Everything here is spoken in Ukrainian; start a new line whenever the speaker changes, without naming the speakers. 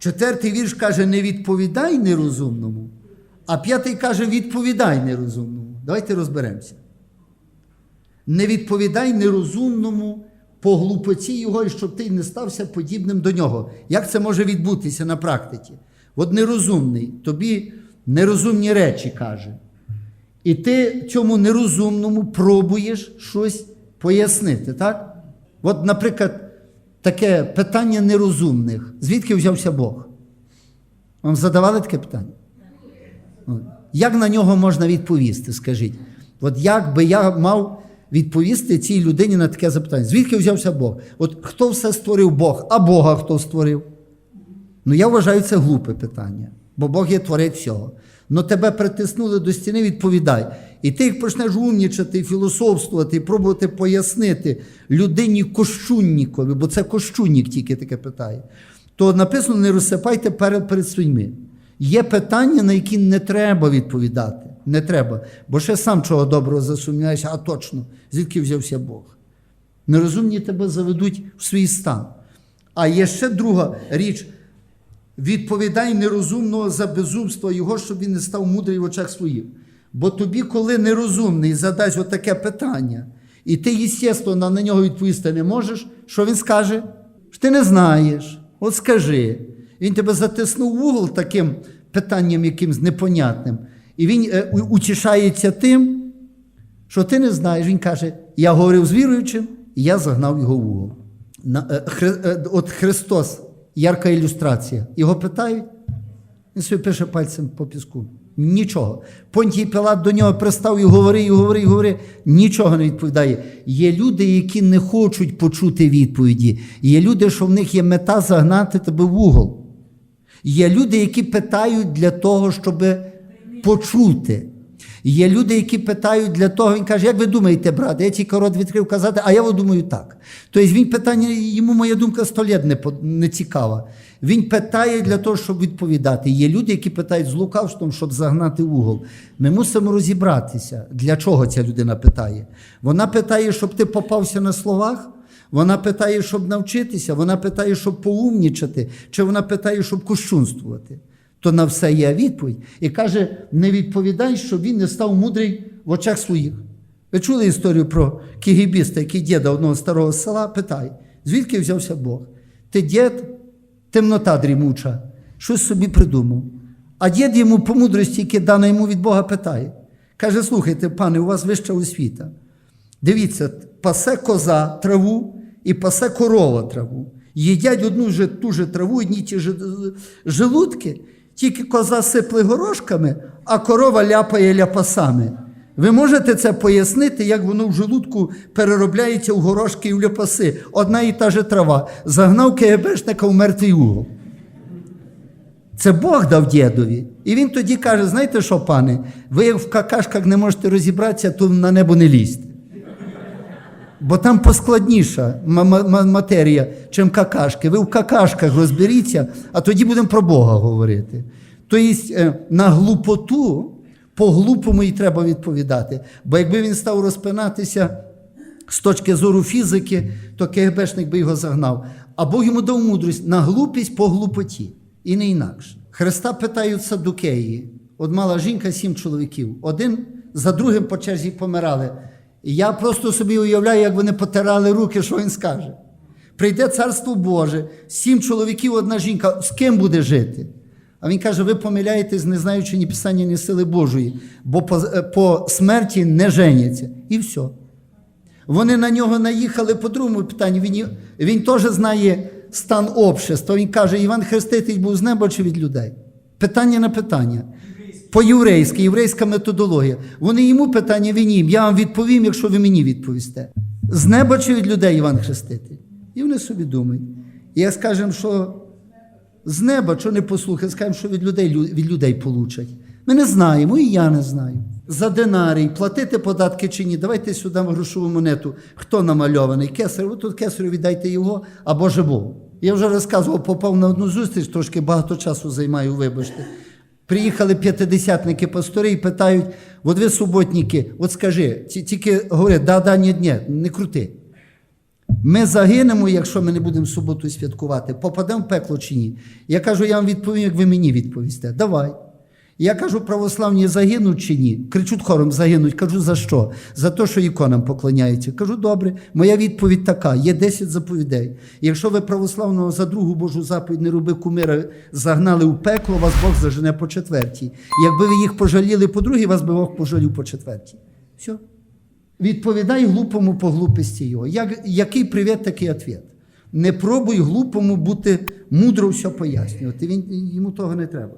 Четвертий вірш каже: не відповідай нерозумному, а п'ятий каже, відповідай нерозумному. Давайте розберемося. Не відповідай нерозумному по глупоті його, і щоб ти не стався подібним до нього. Як це може відбутися на практиці? От нерозумний, тобі нерозумні речі каже. І ти цьому нерозумному пробуєш щось пояснити, так? От, наприклад, таке питання нерозумних. Звідки взявся Бог? Вам задавали таке питання? Як на нього можна відповісти, скажіть? От як би я мав відповісти цій людині на таке запитання? Звідки взявся Бог? От хто все створив Бог, а Бога хто створив? Ну, я вважаю, це глупе питання, бо Бог є творець всього. Ну тебе притиснули до стіни, відповідай. І ти як почнеш умнічати, філософствувати, пробувати пояснити людині кощуннікові, бо це кощуннік тільки таке питає, то написано: не розсипайте перед, перед свиньми. Є питання, на які не треба відповідати. Не треба. Бо ще сам чого доброго засумняєшся, а точно, звідки взявся Бог. Нерозумні тебе заведуть в свій стан. А є ще друга річ. Відповідай нерозумного за безумство його, щоб він не став мудрий в очах своїх. Бо тобі, коли нерозумний задасть отаке питання, і ти, естественно, на нього відповісти не можеш, що він скаже? Що ти не знаєш. От скажи. Він тебе затиснув в угол таким питанням якимсь непонятним. І він е, утішається тим, що ти не знаєш. Він каже: я говорив з віруючим, і я загнав його в угол. Е, е, от Христос, ярка ілюстрація. Його питають, він собі пише пальцем по піску. Нічого. Понтій Пілат до нього пристав і говори, і говори, і говори. Нічого не відповідає. Є люди, які не хочуть почути відповіді. Є люди, що в них є мета загнати тебе в угол. Є люди, які питають для того, щоб почути. Є люди, які питають для того, він каже, як ви думаєте, брат, я тільки рот відкрив казати, а я думаю так. Тобто він питання, йому моя думка сто літ не, не цікава. Він питає для того, щоб відповідати. Є люди, які питають з лукавством, щоб загнати угол. Ми мусимо розібратися, для чого ця людина питає. Вона питає, щоб ти попався на словах. Вона питає, щоб навчитися, вона питає, щоб поумнічати, чи вона питає, щоб кощунствувати. То на все є відповідь. І каже: не відповідай, щоб він не став мудрий в очах своїх. Ви чули історію про кігібіста, який діда одного старого села питає, звідки взявся Бог? Ти дід, темнота дрімуча, щось собі придумав. А дід йому по мудрості, яка дана йому від Бога, питає. Каже: слухайте, пане, у вас вища освіта. Дивіться, пасе коза траву і пасе корова траву. Їдять одну ж ту же траву, одні ті ж желудки, тільки коза сипле горошками, а корова ляпає ляпасами. Ви можете це пояснити, як воно в желудку переробляється в горошки і в ляпаси. Одна і та же трава. Загнав КГБшника в мертвий угол. Це Бог дав дідові. І він тоді каже: знаєте що, пане, ви як в какашках не можете розібратися, то на небо не лізьте. Бо там поскладніша ма- ма- матерія, чим какашки. Ви в какашках розберіться, а тоді будемо про Бога говорити. Тобто е, на глупоту по-глупому і треба відповідати. Бо якби він став розпинатися з точки зору фізики, то КГБшник би його загнав. А Бог йому дав мудрість на глупість по глупоті. І не інакше. Христа питають садукеї. От мала жінка сім чоловіків. Один за другим по черзі помирали. І я просто собі уявляю, як вони потирали руки, що він скаже. Прийде царство Боже, сім чоловіків, одна жінка, з ким буде жити? А він каже: ви помиляєтесь, не знаючи ні писання, ні сили Божої, бо по, е, по смерті не женяться. І все. Вони на нього наїхали по другому питанню. Він, він теж знає стан общества. Він каже, Іван Хреститель був з неба чи від людей? Питання на питання. По-єврейськи, єврейська методологія. Вони йому питання, він їм. Я вам відповім, якщо ви мені відповісте. З неба чи від людей Іван Хреститель? І вони собі думають. Я скажемо, що з неба, що не послухай, скажемо, що від людей, від людей получать. Ми не знаємо, і я не знаю. За динарій, платити податки чи ні, давайте сюди грошову монету. Хто намальований? Кесар, тут кесарю віддайте його або Богу. Я вже розказував, попав на одну зустріч, трошки багато часу займаю, вибачте. Приїхали п'ятидесятники пастори і питають: от ви суботники, от скажи, тільки говорять, да, да, ні, ні, не крути. Ми загинемо, якщо ми не будемо суботу святкувати, попадемо в пекло чи ні. Я кажу, я вам відповім, як ви мені відповісте. Давай. Я кажу, православні загинуть чи ні? Кричуть хором, загинуть. Кажу, за що? За те, що іконам поклоняються. Кажу, добре, моя відповідь така: є 10 заповідей. Якщо ви православного за другу Божу заповідь не роби кумира, загнали у пекло, вас Бог зажене по четвертій. Якби ви їх пожаліли по другій, вас би Бог пожалів по четвертій. Все. Відповідай глупому по глупості його. Як, який привіт, такий відповідь. Не пробуй глупому бути мудро все пояснювати. Він, йому того не треба.